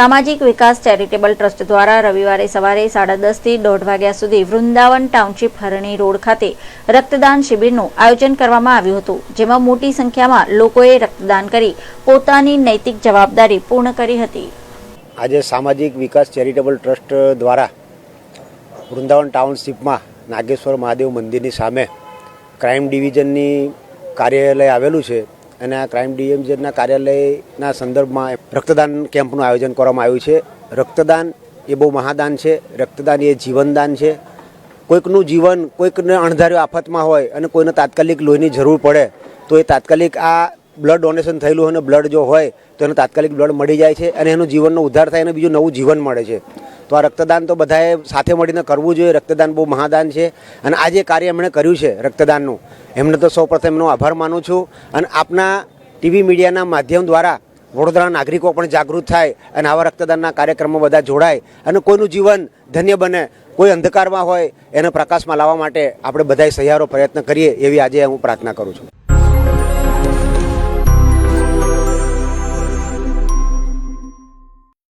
સામાજિક વિકાસ charitable trust દ્વારા રવિવારે સવારે સાડા દસથી દોઢ વાગ્યા સુધી વૃંદાવન ટાઉનશીપ હરણી રોડ ખાતે રક્તદાન શિબિરનું આયોજન કરવામાં આવ્યું હતું, જેમાં મોટી સંખ્યામાં લોકોએ રક્તદાન કરી પોતાની નૈતિક જવાબદારી પૂર્ણ કરી હતી. આજે સામાજિક વિકાસ ચેરિટેબલ ટ્રસ્ટ દ્વારા વૃંદાવન ટાઉનશીપમાં નાગેશ્વર મહાદેવ મંદિરની સામે ક્રાઇમ ડિવિઝનની કાર્યાલય આવેલું છે. અને આ ક્રાઇમ ડીએમઝેડના કાર્યાલયના સંદર્ભમાં રક્તદાન કેમ્પનું આયોજન કરવામાં આવ્યું છે. રક્તદાન એ બહુ મહાદાન છે. રક્તદાન એ જીવનદાન છે. કોઈકનું જીવન કોઈકને અણધાર્યો આફતમાં હોય અને કોઈને તાત્કાલિક લોહીની જરૂર પડે, તો એ તાત્કાલિક આ બ્લડ ડોનેશન થયેલું હોય અને બ્લડ જો હોય તો એને તાત્કાલિક બ્લડ મળી જાય છે અને એનું જીવનનો ઉદ્ધાર થાય અને બીજું નવું જીવન મળે છે. તો આ રક્તદાન તો બધાએ સાથે મળીને કરવું જોઈએ. રક્તદાન બહુ મહાદાન છે. અને આ જે કાર્ય એમણે કર્યું છે રક્તદાનનું, એમને તો સૌપ્રથમ એમનો આભાર માનું છું. અને આપના ટીવી મીડિયાના માધ્યમ દ્વારા વડોદરાના નાગરિકો પણ જાગૃત થાય અને આવા રક્તદાનના કાર્યક્રમો બધા જોડાય અને કોઈનું જીવન ધન્ય બને, કોઈ અંધકારમાં હોય, એને પ્રકાશમાં લાવવા માટે આપણે બધાએ સહિયારો પ્રયત્ન કરીએ એવી આજે હું પ્રાર્થના કરું છું.